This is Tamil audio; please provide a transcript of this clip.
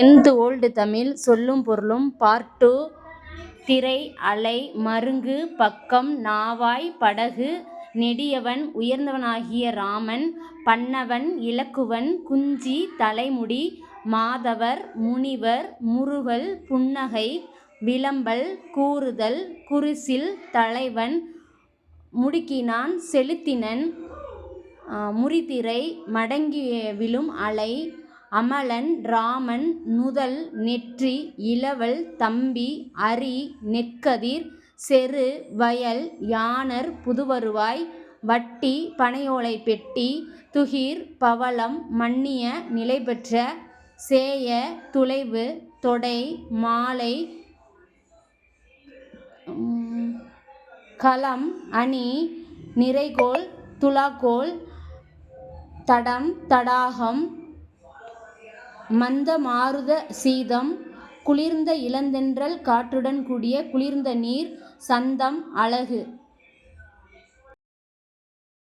டென்த்து ஓல்டு தமிழ் சொல்லும் பொருளும் பார்ட் டூ திரை அலை மருங்கு பக்கம் நாவாய் படகு நெடியவன் உயர்ந்தவனாகிய ராமன் பண்ணவன் இலக்குவன் குஞ்சி தலைமுடி மாதவர் முனிவர் முறுவல் புன்னகை விளம்பல் கூறுதல் குரிசில் தலைவன் முடுக்கினான் செலுத்தினன் முறிதிரை மடங்கி விழும் அலை அமலன் ராமன் நுதல் நெற்றி இளவல் தம்பி அரி நெற்கதிர் செரு வயல் யாணர் புதுவருவாய் வட்டி பனையோலை பெட்டி துகிர் பவளம் மன்னிய நிலைபெற்ற சேய துளைவு தொடை மாலை களம் அணி நிறைகோல் துலாக்கோல் தடம் தடாகம் மந்த மாருத சீதம் குளிர்ந்த இளந்தென்றல் காற்றுடன் கூடிய குளிர்ந்த நீர் சந்தம் அலகு